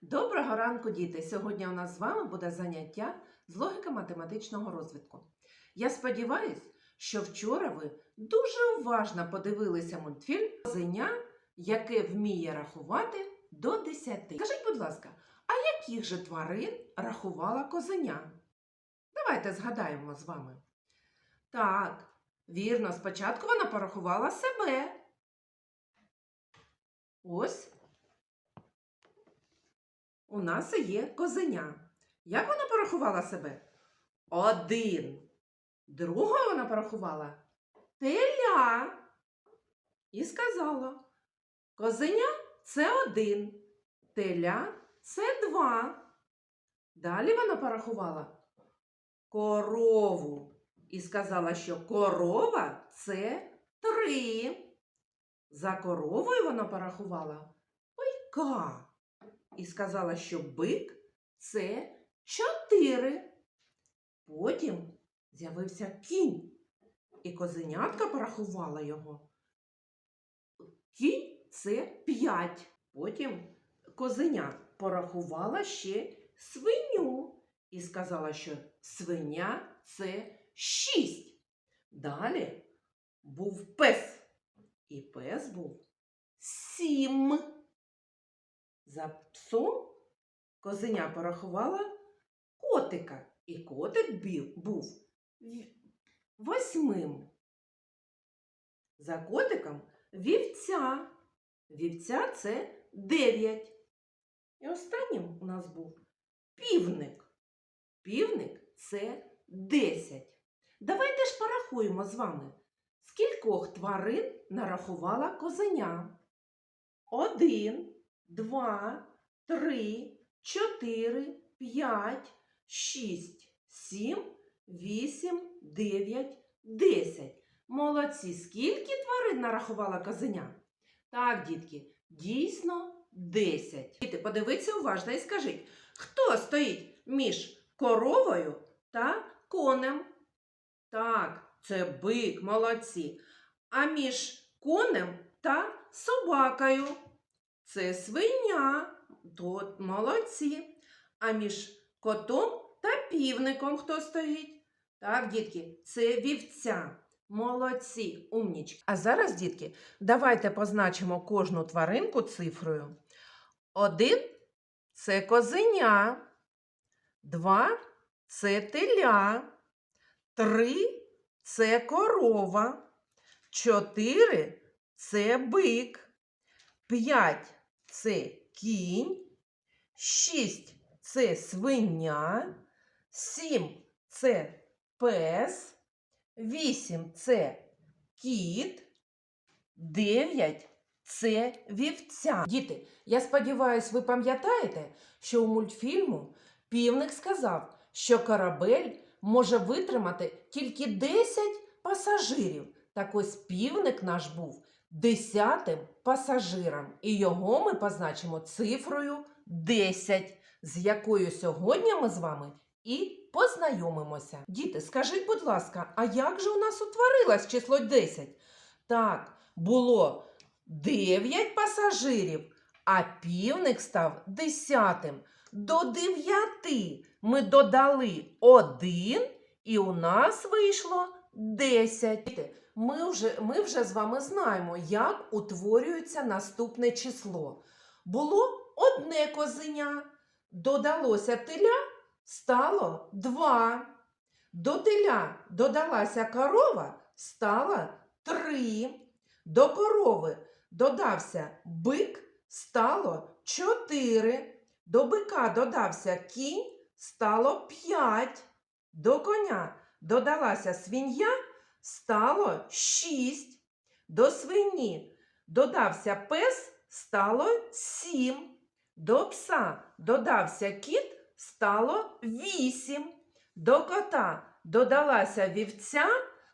Доброго ранку, діти! Сьогодні у нас з вами буде заняття з логіки математичного розвитку. Я сподіваюся, що вчора ви дуже уважно подивилися мультфільм Козеня, яке вміє рахувати до 10. Скажіть, будь ласка, а яких же тварин рахувала козеня? Давайте згадаємо з вами. Так, вірно, спочатку вона порахувала себе. Ось у нас є козеня. Як вона порахувала себе? Один. Другою вона порахувала теля. І сказала: Козеня це один, теля це два. Далі вона порахувала корову і сказала, що корова це три. За коровою вона порахувала бойка і сказала, що бик це чотири. Потім з'явився кінь, і козенятка порахувала його. Кінь це п'ять. Потім козеня порахувала ще свиню і сказала, що свиня це шість. Далі був пес, і пес був сім. За псом козеня порахувала котика, і котик був восьмим. За котиком вівця. Вівця це дев'ять. І останнім у нас був півник. Півник це десять. Давайте ж порахуємо з вами, скількох тварин нарахувала козеня. Один два, три, чотири, п'ять, шість, сім, вісім, дев'ять, десять. Молодці, скільки тварин нарахувала козеня? Так, дітки, дійсно десять. Діти, подивіться уважно і скажіть, хто стоїть між коровою та конем? Так, це бик, молодці. А між конем та собакою? Це свиня, то молодці. А між котом та півником хто стоїть? Так, дітки, це вівця. Молодці, умнічки. А зараз, дітки, давайте позначимо кожну тваринку цифрою. Один це козеня, два це теля, три це корова, чотири це бик, п'ять це кінь, шість це свиня, сім це пес, вісім це кіт, дев'ять це вівця. Діти, я сподіваюся, ви пам'ятаєте, що у мультфільму півник сказав, що корабель може витримати тільки 10 пасажирів. Так ось півник наш був десятим пасажиром, і його ми позначимо цифрою 10, з якою сьогодні ми з вами і познайомимося. Діти, скажіть, будь ласка, а як же у нас утворилось число 10? Так, було 9 пасажирів, а півник став десятим. До 9 ми додали 1, і у нас вийшло 10. Ми вже, ми вже з вами знаємо, як утворюється наступне число. Було одне козеня, додалося теля, стало два. До теля додалася корова, стало три. До корови додався бик, стало чотири. До бика додався кінь, стало п'ять. До коня додалася свинья, стало шість. До свині додався пес, стало сім. До пса додався кіт, стало вісім. До кота додалася вівця,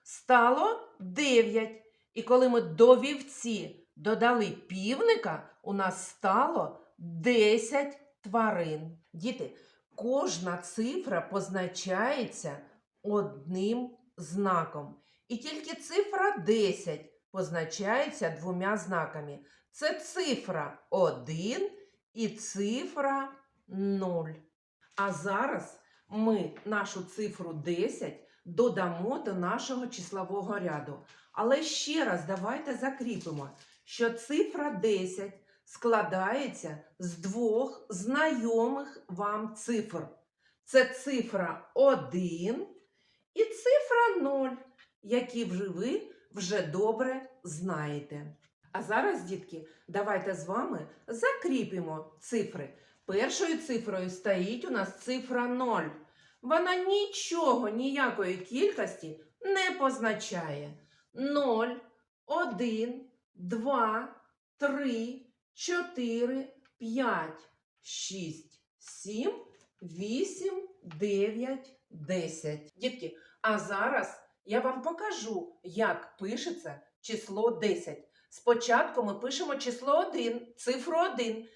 стало дев'ять. І коли ми до вівці додали півника, у нас стало 10 тварин. Діти, кожна цифра позначається одним знаком. І тільки цифра 10 позначається двома знаками. Це цифра 1 і цифра 0. А зараз ми нашу цифру 10 додамо до нашого числового ряду. Але ще раз давайте закріпимо, що цифра 10 складається з двох знайомих вам цифр. Це цифра 1 і цифра 0, які вже ви вже добре знаєте. А зараз, дітки, давайте з вами закріпимо цифри. Першою цифрою стоїть у нас цифра 0. Вона нічого, ніякої кількості не позначає. 0, 1, 2, 3, 4, 5, 6, 7, 8, 9, 10. Дітки, а зараз я вам покажу, як пишеться число 10. Спочатку ми пишемо число 1, цифру 1.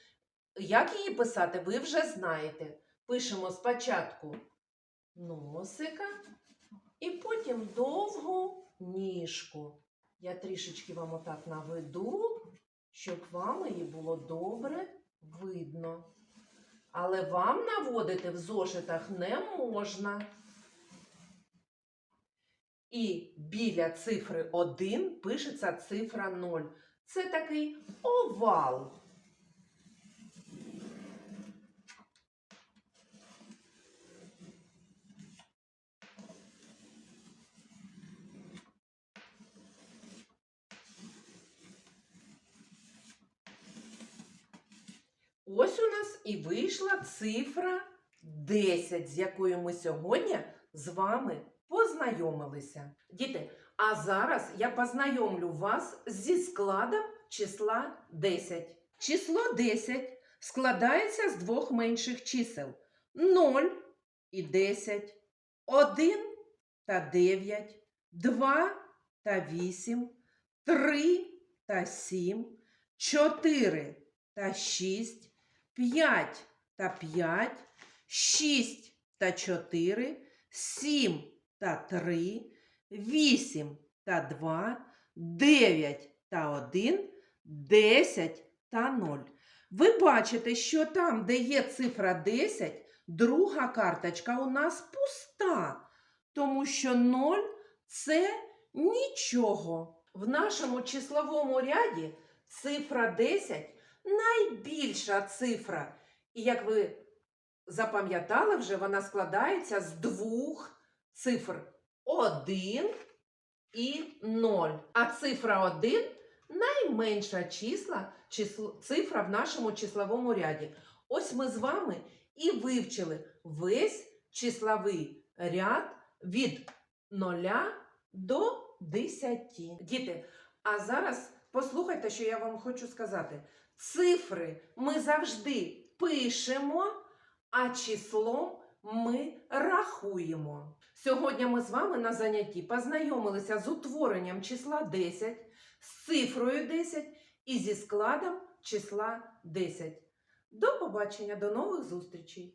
Як її писати, ви вже знаєте. Пишемо спочатку носика і потім довгу ніжку. Я трішечки вам отак наведу, щоб вам її було добре видно. Але вам наводити в зошитах не можна. І біля цифри 1 пишеться цифра 0. Це такий овал. Ось у нас і вийшла цифра 10, з якою ми сьогодні з вами познайомилися. Діти, а зараз я познайомлю вас зі складом числа 10. Число 10 складається з двох менших чисел 0 і 10, 1 та 9, 2 та 8, 3 та 7, 4 та 6, 5 та 5, 6 та 4, 7 та 3, 8 та 2, 9 та 1, 10 та 0. Ви бачите, що там, де є цифра 10, друга карточка у нас пуста, тому що 0 це нічого. В нашому числовому ряді цифра 10 найбільша цифра. І як ви запам'ятали вже, вона складається з двох цифр 1 і 0. А цифра 1 найменша числа, число, цифра в нашому числовому ряді. Ось ми з вами і вивчили весь числовий ряд від 0 до 10. Діти, а зараз послухайте, що я вам хочу сказати. Цифри ми завжди пишемо, а числом ми рахуємо. Сьогодні ми з вами на занятті познайомилися з утворенням числа 10, з цифрою 10 і зі складом числа 10. До побачення, до нових зустрічей!